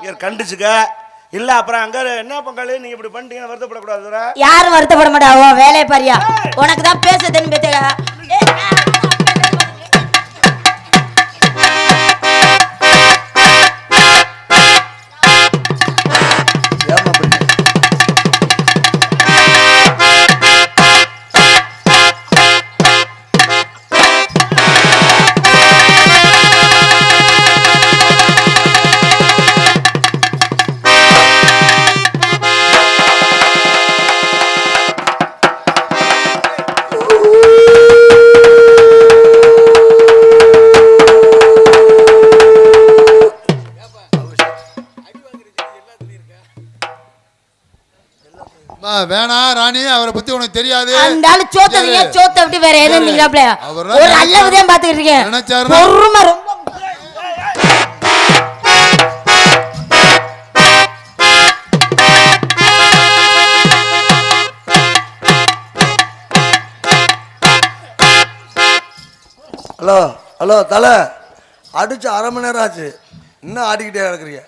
இங்க கண்டிச்சுக்க. இல்ல அப்புறம் அங்க என்ன பங்காளி? நீங்க இப்படி பண்ணிட்டீங்கன்னு வருத்தப்படக்கூடாதுடா. யாரும் வருத்தப்பட மாட்டா உன் வேலையை பாரியா? உனக்கு தான் பேச தெரியும் வேணாம் ராணி அவரை பத்தி உனக்கு தெரியாது. அந்த ஆளு சோத்ததுங்க சரி. சோத்த விட்டு வேற எதுவும் நீங்களாப்ல ஒரு நினைச்சாரு- அல்லவுதான் பாத்துக்கிட்டு இருக்கேன். பொறுமை ரொம்ப ஹலோ ஹலோ தலை. அடிச்சு அரை மணி நேரம் ஆச்சு. இன்னும் ஆடிக்கிட்டே கிடக்குறீங்க?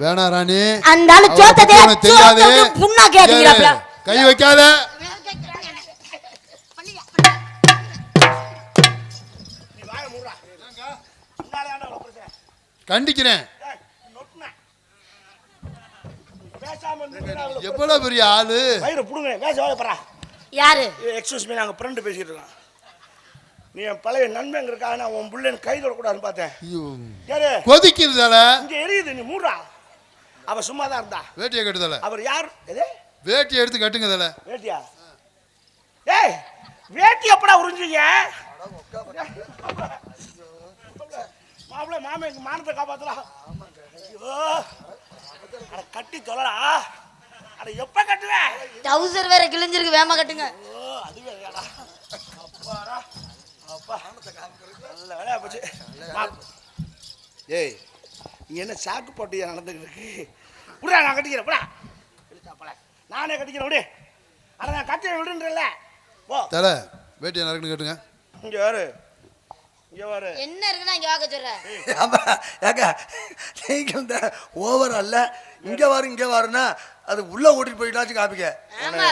வேணாம் ராணி. அந்த ஆளு சோத்ததே தெரியாது. புண்ணா சரி, கை வைக்காத. கண்டிக்கிறேன். எவ்வளவு பெரிய ஆளு? வயிறு புடுங்க பேச வாழப்பறா யாரு? எக்ஸ்கூஸ் மீ நாங்கள் ஃப்ரெண்டு பேசிக்கிட்டு இருக்கோம். நீ என் பழைய நண்பன் இருக்காக நான் உன் புள்ளன் கை தொடக்கூடாதுன்னு பார்த்தேன். ஐயோ. யாரு? கொதிக்குது இங்க எரியுது நீ மூடுறா. அவ சும்மா தான் இருந்தா. வேட்டியை கட்டு தல அவர் யார்? எது? வேட்டியை எடுத்து கட்டுங்க தல வேட்டியா? ஏய் வேட்டி எப்படா உறிஞ்சீங்க மாப்பிள்ள மாமே எங்க மானத்தை காப்பாத்தலாம் ஐயோ. அட கட்டி தொலைடா. அட எப்ப கட்டுவேன் டவுசர் வேற கிழிஞ்சிருக்கு வேமா கட்டுங்க. ஓ அதுவே வேடா அப்பாடா. அப்பா. நல்ல வேலையா போச்சு. ஏய் என்ன சாக்கு போட்டியா நடந்துக்கிட்டு இருக்கு விடா நான் கட்டிக்கிறேன் விடா இழுச்சாப்பல நானே கட்டிக்கிறேன் விடு. அட நான் கட்டி விடுன்றல போ. தல வேட்டியை நறுக்குன்னு கட்டுங்க. இங்க வாரு. இங்க வாரு. என்ன இருக்குன்னா இங்க வாக்க சொல்ற? ஆமா, ஏங்க நீங்க இந்த ஓவர் அல்ல. இங்க வாரு இங்க வாருன்னா அது உள்ள ஓட்டிட்டு போயிட்டாச்சு காப்பிக்க ஆமா.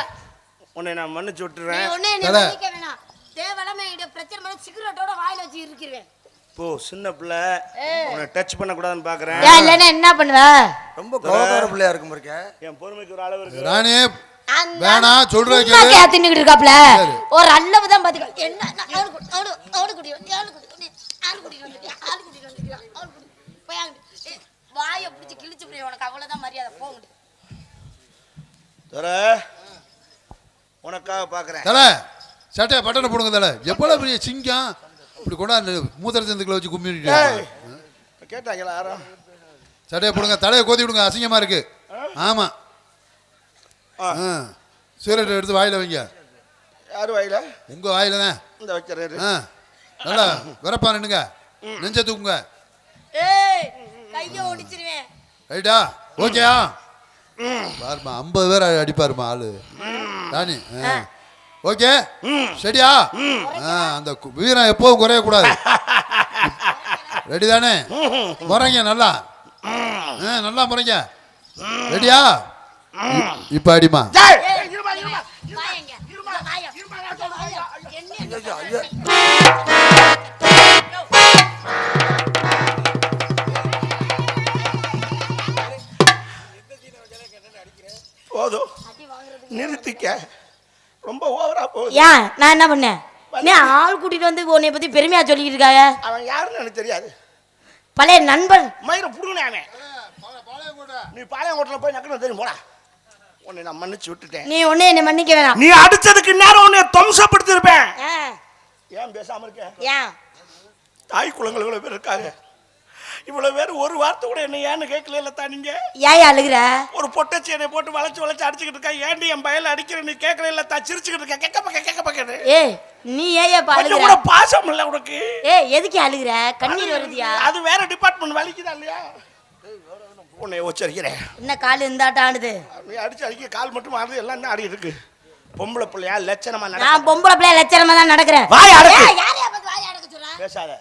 உன்னை நான் மன்னிச்சு விட்டுறேன். ஒண்ணு என்ன. மன்னிக்க வேணாம். தேவலாம பிரச்சனை பண்ண சிகரெட்டோட வாயில வச்சு இருக்கிறேன் போ சின்ன பிள்ளை. உன்னை டச் பண்ணக்கூடாதுன்னு பாக்குறேன். ஏன் இல்லைன்னா என்ன பண்ணுவ? ரொம்ப கோபக்கார பிள்ளையா இருக்கும் இருக்க என் பொறுமைக்கு ஒரு அளவு இருக்கு. ராணி சொல்றத புண்ணா கேளு. கேத்துன்னுகிட்டு இருக்காப்ல. ஒரு அல்லவு தான் பாத்துக்க. என்ன குடி- அவனு அவனு குடி அவனு குடி ஆளு குடி ஆளு குடி அவனு குடி போய் வாயை பிடிச்சி கிழிச்சு போய் உனக்கு அவ்வளவுதான் மரியாதை. போங்க தர உனக்காக பாக்குறேன். தல சட்டையை பட்டனை போடுங்க தல. எவ்வளவு பெரிய சிங்கம். இப்படி கொண்டாந்து மூத்திர சந்துக்களை வச்சு கும்பிட்டு கேட்டாங்களா யாரும்? சட்டையை போடுங்க தலையை கோதி விடுங்க அசிங்கமா இருக்கு. ஆமா. ஆ. ஆ. சிகரெட் எடுத்து வாயில வைங்க. யாரு வாயில? உங்க வாயில தான். இந்த வைக்கிறாரு. ஆ. நல்லா வரப்பா நின்னுங்க. நெஞ்ச தூக்குங்க. ஏய் கையை ஒடிச்சிருவேன் ரைட்டா? ஓகேயா? பாருமா ஐம்பது பேர் அடிப்பாருமா ஆளு. ராணி ஆ. ஓகே? சரியா? அந்த வீரம் எப்போதும் குறையக்கூடாது. ரெடி தானே? முறைங்க நல்லா. ஆ நல்லா முறைங்க. ரெடியா இப்ப அடிமா. போதும். நிறுத்திக்க. ரொம்ப ஓவரா போகுது. ஏன் நான் என்ன பண்ணேன்? நீ ஆள் கூட்டிட்டு வந்து உன்னை பத்தி பெருமையா சொல்லிக்கிட்டு இருக்காங்க அவன் யாருன்னு எனக்கு தெரியாது. பழைய நண்பன். மயிரை புடுங்கினே அவன். நீ பாளையங்கோட்டில் போய் நக்கணும் தெரியும் போடா. உன்னை நான் மன்னிச்சு விட்டுட்டேன். நீ ஒண்ணு என்னை மன்னிக்க வேணாம். நீ அடிச்சதுக்கு நேரம் உன்னை துவம்சப்படுத்திருப்பேன் ஆ, ஏன் பேசாம இருக்க? ஏன்? தாய் குளங்கள் இவ்வளவு பேர் இருக்காங்க. இவ்வளவு பேர் ஒரு வார்த்தை கூட என்ன ஏன்னு கேட்கல தான் நீங்க? ஏன் அழுகுற? ஒரு பொட்டச்சி என்னை போட்டு வளைச்சு வளைச்சு அடிச்சுக்கிட்டு இருக்கா? ஏன்டி என் பயல அடிக்கிற? நீ கேட்கல இல்ல தான் சிரிச்சுக்கிட்டு இருக்க? கேட்க பக்க கேட்க பக்கன்னு ஏய் நீ ஏன் கொஞ்சம் கூட பாசம் இல்ல உனக்கு. ஏய் எதுக்கு அழுகுற? கண்ணீர் வருதியா? அது வேற டிபார்ட்மெண்ட் வலிக்குதா இல்லையா? உன்னை உச்சரிக்கிறேன். என்ன கால் இருந்தாட்டம் ஆடுது? நீ அடிச்சு அடிக்க கால் மட்டும் ஆடுது எல்லாம் தான் ஆடி இருக்கு. பொம்பளை பிள்ளையா லட்சணமா நான் பொம்பளை பிள்ளைய லட்சணமா தான் நடக்கிறேன். வாய் அடக்கு. பேசாத.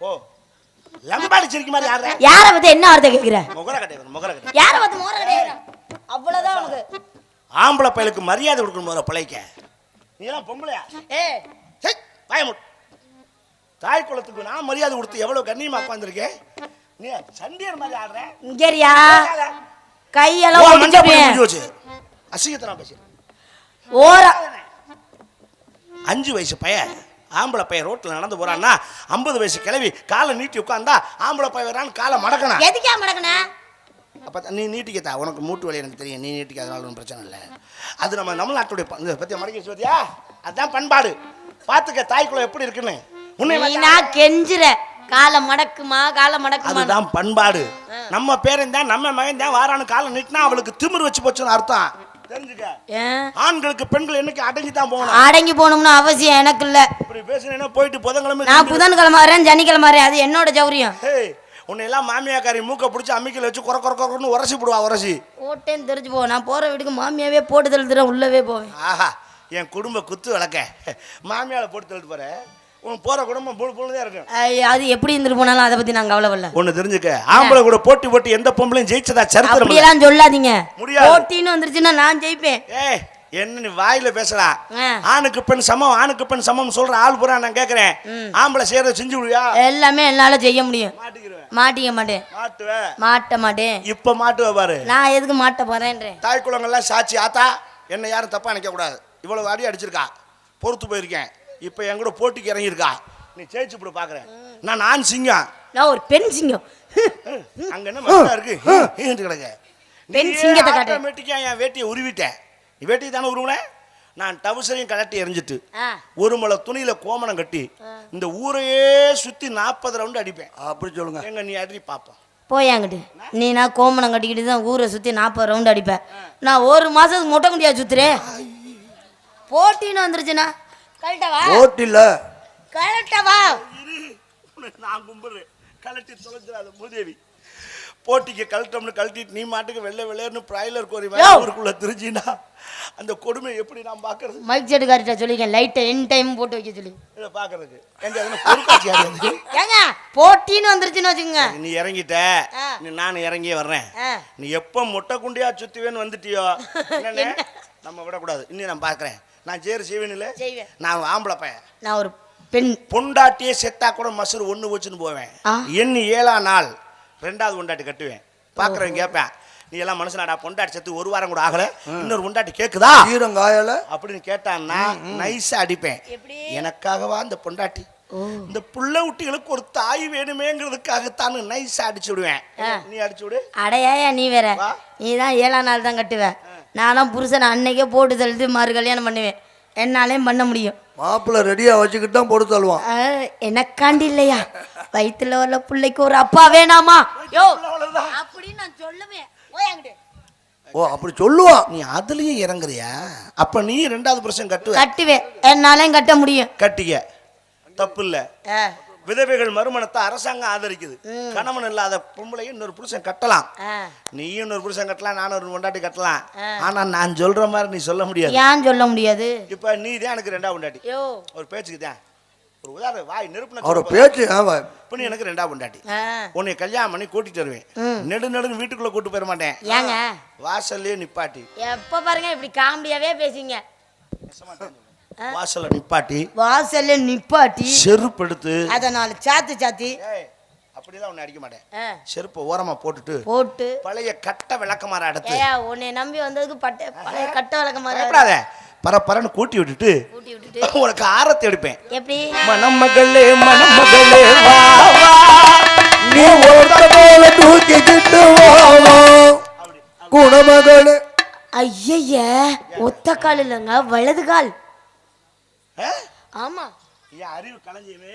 போ. லம்பாடி சிரிக்க மாதிரி யாரு யார பத்தி என்ன வார்த்தை கேக்குற? முகர கட்டை முகர கட்டை யார பத்தி மோர கிடையாது அவ்வளவுதான் உனக்கு. ஆம்பளை பயலுக்கு மரியாதை கொடுக்கணும் முதல்ல பிழைக்க நீ எல்லாம் பொம்பளையா? ஏ. பயமுட் தாய் குலத்துக்கு நான் மரியாதை கொடுத்து எவ்வளவு கண்ணியமா உட்காந்துருக்கேன் நீ சண்டியர் மாதிரி ஆடுற? இங்கேரியா? பேசாத. கையெல்லாம் மஞ்சள் முடிஞ்சு வச்சு. அசிங்கத்தை நான் பேசுறேன் ஓரா அஞ்சு வயசு பையன். ஆம்பளை பையன் ரோட்ல நடந்து போறான்னா ஐம்பது வயசு கிளவி காலை நீட்டி உட்காந்தா ஆம்பளை பையன் வரான்னு காலை மடக்கணும் எதுக்கே மடக்குன? அப்ப நீ நீட்டிக்கத்தா உனக்கு மூட்டு வலி எனக்கு தெரியும் நீ நீட்டிக்க அதனால ஒன்றும் பிரச்சனை இல்லை. அது நம்ம தமிழ்நாட்டுடைய ப- இந்த பத்தியா மடக்கி சொல்லியா அதான் பண்பாடு. பார்த்துக்க தாய்க்குள்ள எப்படி இருக்குன்னு? உன்னை நீனா கெஞ்சுற. காலை மடக்குமா காலை மடக்குமா அதுதான் பண்பாடு. நம்ம பேரன் தான் நம்ம மகன் தான் வாரான்னு காலை நீட்டினா அவளுக்கு திமிரு வச்சு போச்சுன்னு அர்த்தம். தெரிஞ்சுக்க. ஏன்? ஆண்களுக்கு பெண்கள் என்னைக்கு அடங்கி தான் போகணும்? அடங்கி போகணும்னு அவசியம் எனக்கு இல்ல இப்படி பேசுனேன்னா போயிட்டு புதன்கிழமை நான் புதன்கிழமை வரேன் சனிக்கிழமை வரேன் அது என்னோட ஜௌரியம் உன்னை எல்லாம் மாமியாக்காரி மூக்க பிடிச்சி அம்மிக்கல வச்சு குறை குறை குறைன்னு உரசி போடுவா உரசி. போட்டேன்னு தெரிஞ்சு போ. நான் போற வீட்டுக்கு மாமியாவே போட்டு தள்ளுறேன் உள்ளவே போவேன். ஆஹா என் குடும்ப குத்து விளக்க. மாமியால போட்டு தள்ளிட்டு போற உன் போற குடும்பம் புழு புழுதான் இருக்கும். அது எப்படி இருந்துட்டு போனாலும் அதை பத்தி நான் கவலைப்படல. ஒண்ணு தெரிஞ்சுக்க. ஆம்பளை கூட போட்டி போட்டு எந்த பொம்பளையும் ஜெயிச்சதா சரித்திரம் இல்ல. அப்படியெல்லாம் சொல்லாதீங்க. முடியாது. போட்டின்னு வந்துருச்சுன்னா நான் ஜெயிப்பேன். ஏய் என்ன நீ வாயில ஆ. ஆணுக்கு பெண் சமம் ஆணுக்கு பெண் சமம் சொல்ற ஆள் பூரா நான் கேக்குறேன். ஆம்பளை செய்யறத செஞ்சு விடுவியா? எல்லாமே என்னால செய்ய முடியும். மாட்டிக்க மாட்டேன். மாட்டுவேன் மாட்ட மாட்டேன். இப்ப மாட்டுவ பாரு. நான் எதுக்கு மாட்ட போறேன்றேன். தாய் குளங்கள்லாம் சாட்சி ஆத்தா என்ன யாரும் தப்பா நினைக்க கூடாது இவ்வளவு அடி அடிச்சிருக்கா. பொறுத்து போயிருக்கேன். இப்ப என் கூட போட்டிக்கு இறங்கியிருக்கா. நீ ஜெயிச்சு இப்படி பாக்குறேன். நான் ஆண் சிங்கம். நான் ஒரு பெண் சிங்கம். அங்க என்ன மரமா இருக்கு? கிடக்க. பெண் சிங்கத்தை காட்டு. ஆட்டோமேட்டிக்கா என் வேட்டியை உருவிட்டேன். நீ வேட்டியை தானே உருவினேன் நான் டவுசரையும் கலட்டி எரிஞ்சிட்டு ஒரு மலை துணியில கோமணம் கட்டி இந்த ஊரையே சுத்தி நாற்பது ரவுண்டு அடிப்பேன். அப்படி சொல்லுங்க. எங்க நீ அடி பாப்போம். போய் அங்கிட்டு நீ நான் கோமணம் கட்டிக்கிட்டு தான் ஊரை சுற்றி நாற்பது ரவுண்டு அடிப்பேன். நான் ஒரு மாதத்துக்கு மொட்டை முடியா சுத்துறேன். போட்டின்னு வந்துருச்சுண்ணா கழட்டவா? ஓட்டில உன்னை நான் கும்பிடுறேன். கலட்டி தொலைஞ்சிடாத மூதேவி போட்டிக்கு கழட்டம்னு கழட்டிட்டு நீ மாட்டுக்கு வெள்ளை வெள்ளையர்னு பிராய்லர் கோரி. ஊருக்குள்ள தெரிஞ்சினா அந்த கொடுமை எப்படி நான் பாக்குறது மைக் செட்டுக்காரிட்ட சொல்லிக்கேன் லைட்டை என் டைம் போட்டு வைக்க சொல்லி. இதை பாக்குறதுக்கு எங்க ஏங்க போட்டின்னு வந்துருச்சுன்னு வச்சுக்கோங்க. நீ இறங்கிட்ட. நீ நானும் இறங்கியே வர்றேன். நீ எப்ப முட்டை குண்டியா சுத்துவேன்னு வந்துட்டியோ? நம்ம விடக்கூடாது. இன்னும் நான் பாக்குறேன் நான் சேரு செய்வேன் இல்ல செய்வேன். நான் ஆம்பளை பையன். நான் ஒரு பெண். பொண்டாட்டியே செத்தா கூட மசூர் ஒண்ணு வச்சுன்னு போவேன். எண்ணி ஏழாம் நாள் ரெண்டாவது பொண்டாட்டி கட்டுவேன். பாக்குறவன் கேட்பேன் நீ எல்லாம் மனுஷனாடா பொண்டாட்டி செத்து ஒரு வாரம் கூட ஆகல. இன்னொரு பொண்டாட்டி கேக்குதா? ஈரங்காயல? அப்படின்னு கேட்டான்னா நைஸா அடிப்பேன். எப்படி? எனக்காகவா இந்த பொண்டாட்டி? இந்த புள்ள குட்டிகளுக்கு ஒரு தாய் வேணுமேங்கிறதுக்காகத்தான் நைஸா அடிச்சு விடுவேன். நீ அடிச்சு விடு. அடையாயா நீ வேற. நீ தான் ஏழாம் நாள் தான் கட்டுவ. நானும் புருஷனை அன்னைக்கே போட்டு தள்ளிட்டு மறு கல்யாணம் பண்ணுவேன். என்னாலையும் பண்ண முடியும். மாப்பிள்ளை ரெடியா வச்சுக்கிட்டு தான் போட்டு தள்ளுவான். எனக்காண்டி இல்லையா? வயித்துல உள்ள பிள்ளைக்கு ஒரு அப்பா வேணாமா? யோ அப்படின்னு நான் சொல்லுவேன். ஓ அப்படி சொல்லுவான். நீ அதுலயும் இறங்குறியா? அப்ப நீ ரெண்டாவது புருஷன் கட்டுவ. கட்டுவேன். என்னாலையும் கட்ட முடியும். கட்டிக்க. தப்பு இல்ல. விதவைகள் மறுமணத்தை அரசாங்கம் ஆதரிக்குது. கணவன் இல்லாத பொம்பளையும் இன்னொரு புருஷன் கட்டலாம். நீயும் இன்னொரு புருஷன் கட்டலாம் நானும் ஒரு பொண்டாட்டி கட்டலாம். ஆனா நான் சொல்ற மாதிரி நீ சொல்ல முடியாது. ஏன் சொல்ல முடியாது? இப்ப நீ தான் எனக்கு ரெண்டா பொண்டாட்டி. யோ. ஒரு பேச்சுக்கு தான் ஒரு உதாரணம் வாய் நெருப்பு அவரோட பேச்சு ஆமா இப்ப நீ எனக்கு ரெண்டா பொண்டாட்டி. ஆ, உன்னை கல்யாணம் பண்ணி கூட்டிட்டு வருவேன். நெடு நெடுன்னு வீட்டுக்குள்ள கூட்டு போயிட மாட்டேன். ஏங்க? வாசல்லே நிப்பாட்டி. எப்ப பாருங்க இப்படி காமெடியாவே பேசுங்க வாசல்ல நிப்பாட்டி வாசல்ல நிப்பாட்டி. செருப்பு எடுத்து அத நாலு சாத்து சாத்தி. அப்படிதான் உன்னை அடிக்க மாட்டேன். செருப்பை ஓரமா போட்டுட்டு போட்டு. பழைய கட்ட விளக்கமாற எடுத்து உன்னை நம்பி வந்ததுக்கு பட்ட பழைய கட்ட பயப்படாத. பரப்பரன்னு கூட்டி விட்டுட்டு கூட்டி விட்டுட்டு. உனக்கு ஆரத்தி எடுப்பேன். எப்படி? மணமகளே மணமகளே வா வா. நீ ஒருத்த போல தூக்கிக்கிட்டு வாவா குணமகளே. ஐயய்ய ஒத்த கால் இல்லைங்க வலது கால்? ஆமா. என் அறிவு கலைஞ்சியமே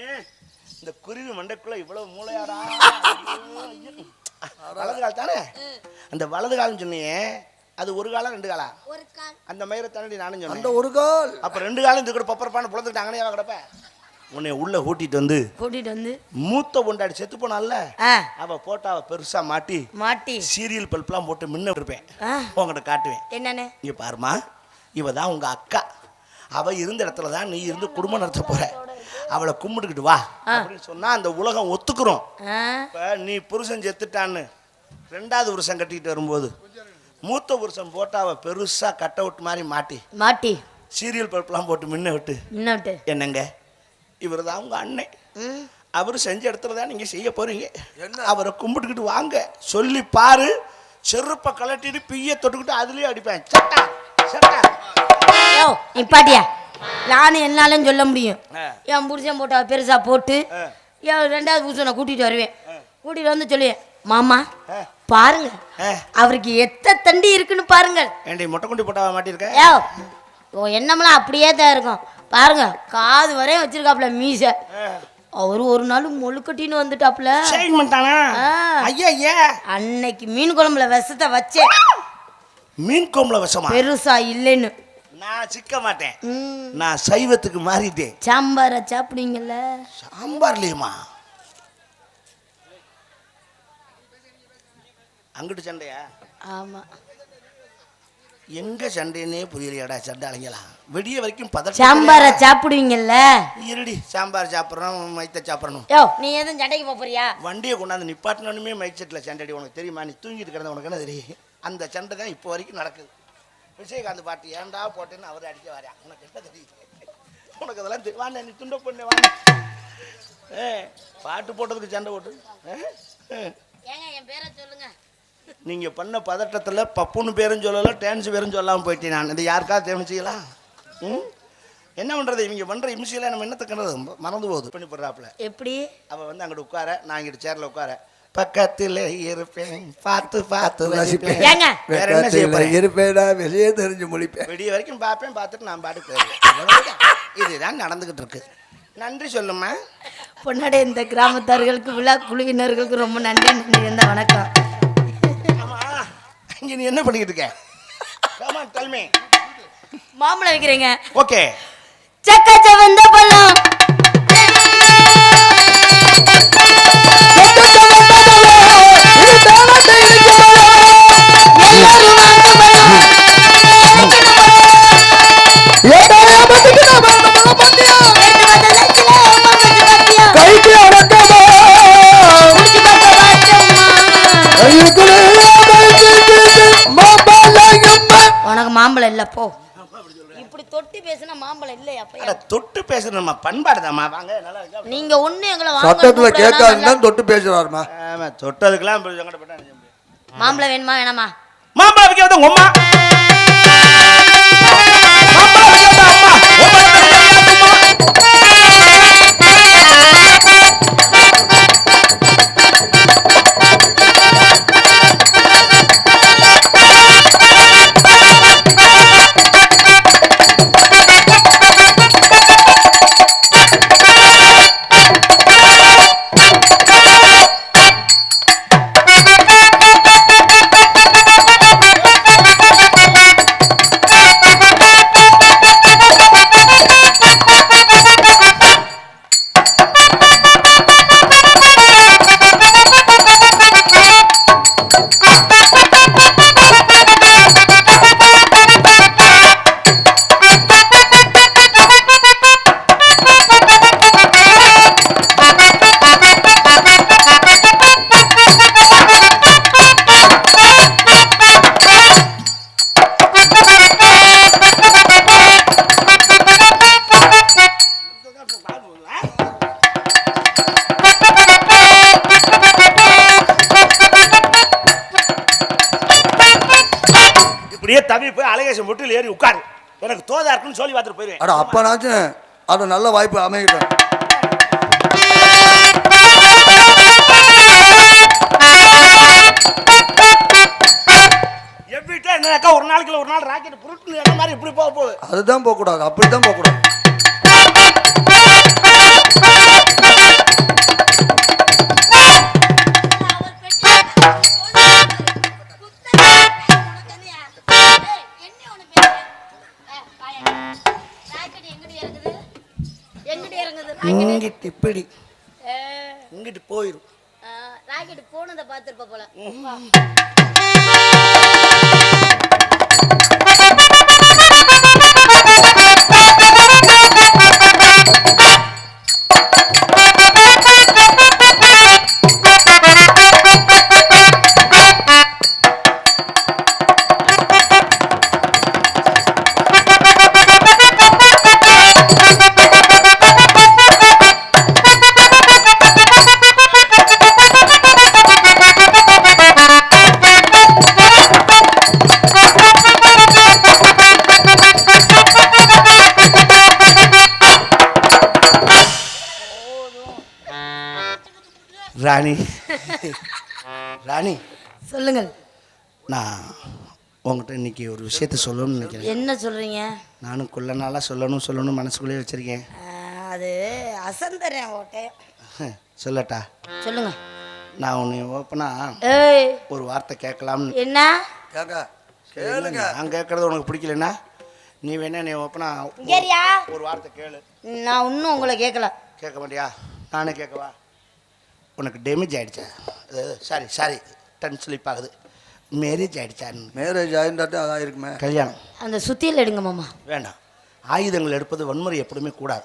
இந்த குருவி மண்டைக்குள்ள இவ்வளவு மூளையாடா. வலது கால் தானே? அந்த வலது கால்னு சொன்னியே அது ஒரு காலம் ரெண்டு காலா? ஒரு கால். அந்த மயிரை தாண்டி நானும் அந்த சொன்னேன் ஒரு கால். அப்ப ரெண்டு காலம் இது கூட பப்பரப்பான புலந்துக்கிட்டு அங்கனையா கிடப்ப? உன்னை உள்ள கூட்டிட்டு வந்து கூட்டிட்டு வந்து மூத்த பொண்டாடி செத்து போனால அவ போட்டாவை பெருசா மாட்டி மாட்டி. சீரியல் பல்ப்லாம் போட்டு முன்ன இருப்பேன் உங்ககிட்ட காட்டுவேன். என்னன்னு? இங்க பாருமா இவ தான் உங்க அக்கா. அவ இருந்த இடத்துல தான் நீ இருந்து குடும்பம் நடத்த போற. அவளை கும்பிட்டுக்கிட்டு வா அப்படின்னு சொன்னா அந்த உலகம் ஒத்துக்குறோம். இப்ப நீ புருஷன் செத்துட்டான்னு ரெண்டாவது புருஷன் கட்டிக்கிட்டு வரும்போது மூத்த புருஷன் போட்டாவை பெருசா கட் அவுட் மாதிரி மாட்டி. மாட்டி. சீரியல் பருப்புலாம் போட்டு முன்ன விட்டு. இன்னட்டு என்னங்க? இவர் தான் உங்க அண்ணன். ம். அவர் செஞ்ச இடத்துல தான் நீங்க செய்ய போறீங்க. அவரை கும்பிட்டுக்கிட்டு வாங்க. சொல்லி பாரு. செருப்பை கலட்டிட்டு பிய்ய தொட்டுக்கிட்டு அதுலயே அடிப்பேன். சட்டா சட்டா. யோ நிப்பாட்டியா நானும் என்னாலும் சொல்ல முடியும். என் புருஷன் போட்டா பெருசா போட்டு. என் ரெண்டாவது புருஷனை கூட்டிட்டு வருவேன். கூட்டிட்டு வந்து சொல்லுவேன் மாமா. பாருங்க. அவருக்கு எத்த தண்டி இருக்குன்னு பாருங்க ஏண்டி மொட்டை குண்டி போட்டாவா மாட்டிருக்க யோ ஓ எண்ணமெல்லாம் அப்படியே தான் இருக்கும். பாருங்க காது வரையும் வச்சிருக்காப்ல மீச. அவரு ஒரு நாள் மொழுக்கட்டின்னு வந்துட்டாப்ல. பண்ணிட்டானா. ஐயா ஐயா அன்னைக்கு மீன் குழம்புல விஷத்தை வச்சேன். மீன் கோம்பல விஷமா? பெருசா இல்லைன்னு. நான் சிக்க மாட்டேன். நான் சைவத்துக்கு மாறிட்டேன். சாம்பாரை சாப்பிடுவீங்கல்ல சாம்பார்லையுமா? அங்கிட்டு சண்டையா? ஆமா. எங்க சண்டைன்னே புரியலையாடா சண்டை அலைங்கலாம் வெடிய வரைக்கும் பதட்டம் சாம்பாரை சாப்பிடுவீங்கல்ல இருடி சாம்பார் சாப்பிட்றோம் மைத்த சாப்பிடணும். யோ நீ எதுவும் சண்டைக்கு போப் போறியா? வண்டியை கொண்டாந்து நிப்பாட்டினோனுமே மைக் செட்டில் சண்டை உனக்கு தெரியுமா? நீ தூங்கிட்டு கிடந்த உனக்கு என்ன தெரியும்? அந்த சண்டை தான் இப்போ வரைக்கும் நடக்குது. விஜயகாந்த் பாட்டு ஏன்டா போட்டேன்னு அவர் அடிக்க வரேன் உனக்கு என்ன தெரியும்? உனக்கு அதெல்லாம் தெரி- வாண்ணே நீ துண்ட பொண்ணு வாங்க ஏ பாட்டு போட்டதுக்கு சண்டை போட்டு. ஏங்க என் பேரை சொல்லுங்க. நீங்க பண்ண பதட்டத்தில் பப்புன்னு பேரும் சொல்லல டான்ஸ் பேரும் சொல்லாமல் போயிட்டேன் நான். இது யாருக்காவது தெரிஞ்சுக்கலாம் ம்? என்ன பண்ணுறது இவங்க பண்ணுற இம்சியில் நம்ம என்னத்தை கண்டது? மறந்து போகுது. பண்ணி போடுறாப்புல. எப்படி? அவள் வந்து அங்கிட்டு உட்கார நான் இங்கிட்டு சேரில் உட்கார. பக்கத்தில் இருப்பேன். பார்த்து பார்த்து ரசிப்பேன் வேற என்ன செய்ய? இருப்பேடா வெளியே தெரிஞ்சு முழிப்பேன். விடிய வரைக்கும் பார்ப்பேன் பார்த்துட்டு நான் பாட்டு போயிடுவேன் இதுதான் நடந்துகிட்டு இருக்கு. நன்றி சொல்லுமா பொன்னாடி இந்த கிராமத்தார்களுக்கு விழா குழுவினர்களுக்கு ரொம்ப நன்றி நன்றி இந்த வணக்கம். ஆமா இங்க நீ என்ன பண்ணிக்கிட்டு இருக்க? Me. மாம்பழம் வைக்கிறீங்க. ஓகே சக்க சவந்த பழம். உனக்கு மாம்பழம் இல்ல போ. இப்படி தொட்டி பேசினா மாம்பழம் இல்லையா தொட்டு பேசுறது நம்ம பண்பாடுதாம்மா. வாங்க நல்லா இருக்கா? நீங்க ஒண்ணு எங்களை வாங்க சத்தத்துல கேட்காதுன்னு தொட்டு பேசுறாருமா. ஆமா தொட்டதுக்கெல்லாம். மாம்பழம் வேணுமா வேணாமா? மாம்பழம் விற்க வந்து உங்க அழகேசன் முட்டில் ஏறி உட்காரு. எனக்கு தோதா இருக்குன்னு சொல்லி பார்த்துட்டு போயிருவேன். அட அப்பனாச்சும் அது நல்ல வாய்ப்பு அமைகிட்டேன் எப்படிட்டா என்னக்கா ஒரு நாளைக்கு ஒரு நாள் ராக்கெட் புருட்டு அந்த மாதிரி இப்படி போக போகுது? அதுதான் போகக்கூடாது அப்படித்தான் போகக்கூடாது. இங்கிட்டு இப்படி இங்கிட்டு போயிரும் ராக்கெட் போனதை பார்த்துருப்ப போல. ராணி ராணி. சொல்லுங்கள். நான் உங்ககிட்ட இன்னைக்கு ஒரு விஷயத்த சொல்லணும்னு நினைக்கிறேன். என்ன சொல்றீங்க? நானும் கொள்ள நாளாக சொல்லணும் சொல்லணும் மனசுக்குள்ளேயே வச்சுருக்கேன். அது அசந்தரேன் ஓட்டே சொல்லட்டா? சொல்லுங்க. நான் உன்னை ஓப்பனாக ஏய். ஒரு வார்த்தை கேட்கலாம்னு. என்ன? ஏங்க கேளுங்க. நான் கேட்கறது உனக்கு பிடிக்கலன்னா நீ வேணா நீ ஓப்பனா ஒரு வார்த்தை கேளு. நான் இன்னும் உங்களை கேட்கல. கேட்க மாட்டியா? நானே கேட்கவா? உனக்கு டேமேஜ் ஆயிடுச்சா? சாரி சாரி டன் ஸ்லிப் ஆகுது. மேரேஜ் ஆயிடுச்சான்னு மேரேஜ் ஆயிருந்தாட்டும் அதான் இருக்குமே கல்யாணம். அந்த சுத்தியில் எடுங்க மாமா. வேண்டாம். ஆயுதங்கள் எடுப்பது வன்முறை எப்பவுமே கூடாது.